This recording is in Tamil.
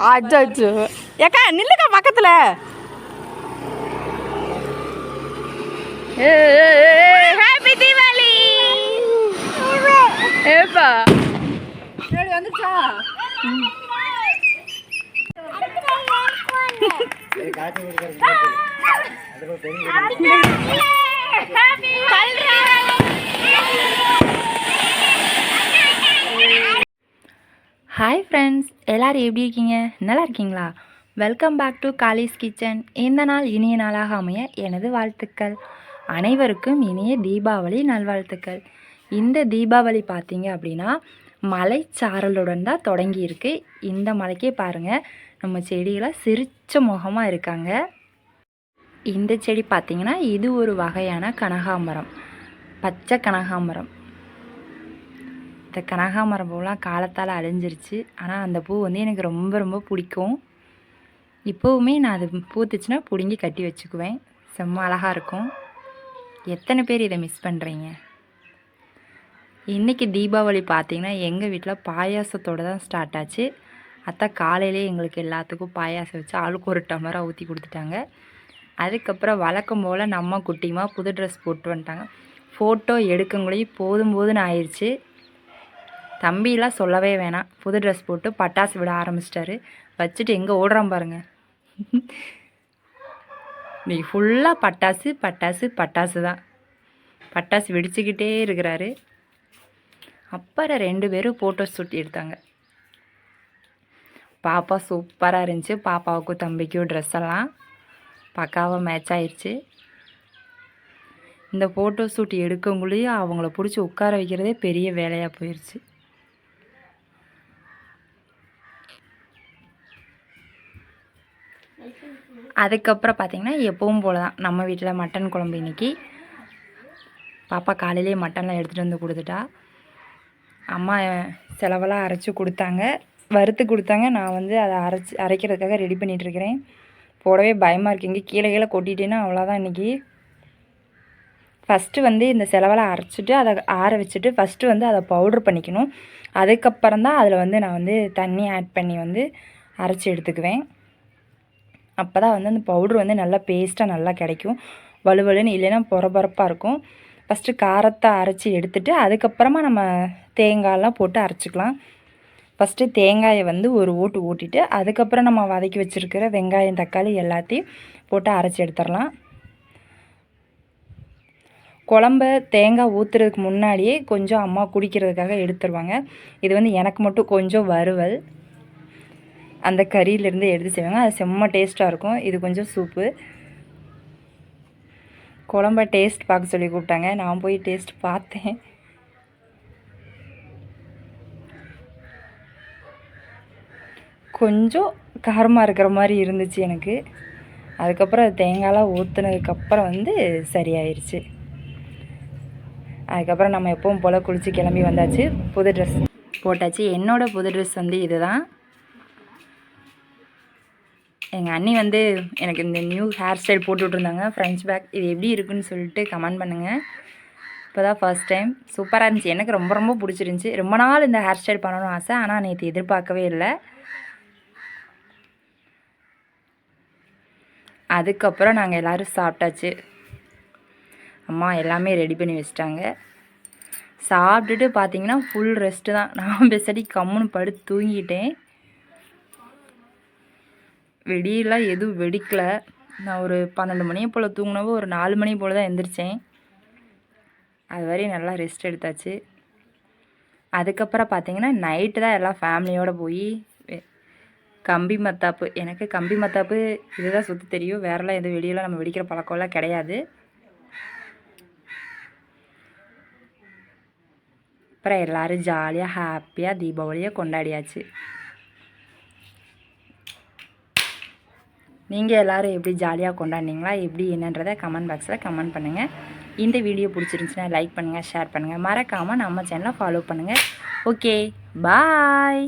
அச்சோ ஏக்கா நில்லுக்கா பக்கத்துல. ஹாப்பி தீபாவளி. ஏப்பா. வந்துச்சா ஹாய் ஃப்ரெண்ட்ஸ் எல்லோரும் எப்படி இருக்கீங்க? நல்லா இருக்கீங்களா? Welcome back to Kali's kitchen இந்த நாள் இனிய நாளாக அமைய எனது வாழ்த்துக்கள். அனைவருக்கும் இனிய தீபாவளி நல்வாழ்த்துக்கள். இந்த தீபாவளி பார்த்தீங்க அப்படின்னா மலைச்சாரலுடன் தான் தொடங்கியிருக்கு. இந்த மலைக்கே பாருங்கள் நம்ம செடிகளை சிரிச்ச முகமாக இருக்காங்க. இந்த செடி பார்த்திங்கன்னா இது ஒரு வகையான கனகாமரம் பச்சை கனகாமரம் இந்த கனகாமரம் பூலாம் காலத்தால் அழிஞ்சிருச்சு. ஆனால் அந்த பூ வந்து எனக்கு ரொம்ப ரொம்ப பிடிக்கும். இப்போவுமே நான் அது பூத்துச்சுன்னா பிடுங்கி கட்டி வச்சுக்குவேன். செம்ம அழகாக இருக்கும். எத்தனை பேர் இதை மிஸ் பண்ணுறீங்க இன்றைக்கி தீபாவளி பார்த்தீங்கன்னா எங்கள் வீட்டில் பாயாசத்தோடு தான் ஸ்டார்ட் ஆச்சு. அத்தா காலையிலே எங்களுக்கு எல்லாத்துக்கும் பாயாசம் வச்சு ஆளுக்கு ஒரு டமராக ஊற்றி கொடுத்துட்டாங்க. அதுக்கப்புறம் வழக்கம் போல் நம்ம குட்டிமா புது ட்ரெஸ் போட்டு வந்துட்டாங்க. ஃபோட்டோ எடுக்கங்களையும் போதும் போதுன்னு ஆயிடுச்சு தம்பிலாம் சொல்லவே வேணாம். புது ட்ரெஸ் போட்டு பட்டாசு விட ஆரம்பிச்சிட்டாரு. வச்சுட்டு எங்கே ஓடுறான் பாருங்க. நீ ஃபுல்லாக பட்டாசு பட்டாசு பட்டாசு தான். பட்டாசு வெடிச்சுக்கிட்டே இருக்கிறாரு. அப்புறம் ரெண்டு பேரும் ஃபோட்டோ ஷூட் எடுத்தாங்க. பாப்பா சூப்பராக இருந்துச்சு. பாப்பாவுக்கும் தம்பிக்கும் ட்ரெஸ் எல்லாம் பக்காவாக மேட்ச் ஆயிடுச்சு இந்த ஃபோட்டோ ஷூட் எடுக்கங்குள்ளேயும் அவங்கள பிடிச்சி உட்கார வைக்கிறதே பெரிய வேலையாக போயிடுச்சு அதுக்கப்புறம் பார்த்திங்கன்னா எப்பவும் போல தான். நம்ம வீட்டில் மட்டன் குழம்பு இன்னைக்கு. பாப்பா காலையிலேயே மட்டன்லாம் எடுத்துகிட்டு வந்து கொடுத்துட்டா. அம்மா செலவெல்லாம் அரைச்சி கொடுத்தாங்க. வறுத்து கொடுத்தாங்க. நான் வந்து அதை அரைச்சி அரைக்கிறதுக்காக ரெடி பண்ணிகிட்ருக்கிறேன் போடவே பயமாக இருக்குது இங்கே கீழே கீழே கொட்டிட்டேன்னா அவ்வளோதான் இன்றைக்கி ஃபஸ்ட்டு வந்து இந்த செலவெல்லாம் அரைச்சிட்டு அதை ஆற வச்சுட்டு ஃபஸ்ட்டு வந்து அதை பவுட்ரு பண்ணிக்கணும். அதுக்கப்புறம் தான் அதில் வந்து நான் வந்து தண்ணி ஆட் பண்ணி வந்து அரைச்சி எடுத்துக்குவேன். அப்போ தான் வந்து அந்த பவுட்ரு வந்து நல்லா பேஸ்ட்டாக நல்லா கிடைக்கும். வலுவலுன்னு இல்லைன்னா பொறபொறப்பாக இருக்கும். ஃபஸ்ட்டு காரத்தை அரைச்சி எடுத்துட்டு அதுக்கப்புறமா நம்ம தேங்காயெல்லாம் போட்டு அரைச்சிக்கலாம். ஃபஸ்ட்டு தேங்காயை வந்து ஒரு ஓட்டு ஓட்டிட்டு அதுக்கப்புறம் நம்ம வதக்கி வச்சுருக்கிற வெங்காயம் தக்காளி எல்லாத்தையும் போட்டு அரைச்சி எடுத்துடலாம். குழம்ப தேங்காய் ஊற்றுறதுக்கு முன்னாடியே கொஞ்சம் அம்மா குடிக்கிறதுக்காக எடுத்துருவாங்க. இது வந்து எனக்கு மட்டும் கொஞ்சம் வறுவல். அந்த கறியிலேருந்து எடுத்து செய்வாங்க. அது செம்ம டேஸ்ட்டாக இருக்கும். இது கொஞ்சம் சூப்பு. குழம்ப டேஸ்ட் பார்க்க சொல்லி கூப்பிட்டாங்க. நான் போய் டேஸ்ட் பார்த்தேன். கொஞ்சம் காரமாக இருக்கிற மாதிரி இருந்துச்சு எனக்கு. அதுக்கப்புறம் தேங்காயெலாம் ஊற்றுனதுக்கப்புறம் வந்து சரியாயிருச்சு. அதுக்கப்புறம் நம்ம எப்பவும் போல் குளித்து கிளம்பி வந்தாச்சு. புது ட்ரெஸ் போட்டாச்சு. என்னோடய புது ட்ரெஸ் வந்து இதுதான். எங்கள் அண்ணி வந்து எனக்கு இந்த நியூ ஹேர் ஸ்டைல் போட்டுட்ருந்தாங்க ஃப்ரெஞ்ச் பேக் இது எப்படி இருக்குன்னு சொல்லிட்டு கமெண்ட் பண்ணுங்கள் இப்போ தான் ஃபர்ஸ்ட் டைம் சூப்பராக இருந்துச்சு. எனக்கு ரொம்ப ரொம்ப பிடிச்சிருந்துச்சி. ரொம்ப நாள் இந்த ஹேர் ஸ்டைல் பண்ணணும்னு ஆசை. ஆனால் நேற்று எதிர்பார்க்கவே இல்லை. அதுக்கப்புறம் நாங்கள் எல்லோரும் சாப்பிட்டாச்சு. அம்மா எல்லாமே ரெடி பண்ணி வச்சிட்டாங்க. சாப்பிட்டுட்டு பார்த்தீங்கன்னா ஃபுல் ரெஸ்ட்டு தான். நான் பெசடி கம்முன்னு படுத்து தூங்கிட்டேன். வெடியெல்லாம் எதுவும் வெடிக்கலை. நான் ஒரு பன்னெண்டு மணியை போல் தூங்கினவோ ஒரு நாலு மணி போல் தான் எந்திரிச்சேன். அது வரையும் நல்லா ரெஸ்ட் எடுத்தாச்சு. அதுக்கப்புறம் பார்த்தீங்கன்னா நைட்டு தான் எல்லாம் ஃபேமிலியோடு போய் கம்பி மத்தாப்பு எனக்கு கம்பி மத்தாப்பு இதுதான் சுற்றி தெரியும். வேறெல்லாம் எதுவும் வெளியெல்லாம் நம்ம வெடிக்கிற பழக்கம்லாம் கிடையாது. அப்புறம் எல்லோரும் ஜாலியாக ஹாப்பியாக தீபாவளியை கொண்டாடியாச்சு. நீங்கள் எல்லோரும் எப்படி ஜாலியாக கொண்டாடினீங்களா எப்படி என்னன்றதை கமெண்ட் பாக்ஸில் கமெண்ட் பண்ணுங்கள் இந்த வீடியோ பிடிச்சிருந்துச்சின்னா லைக் பண்ணுங்கள் ஷேர் பண்ணுங்கள் மறக்காமல் நம்ம சேனலை ஃபாலோ பண்ணுங்கள் ஓகே பாய்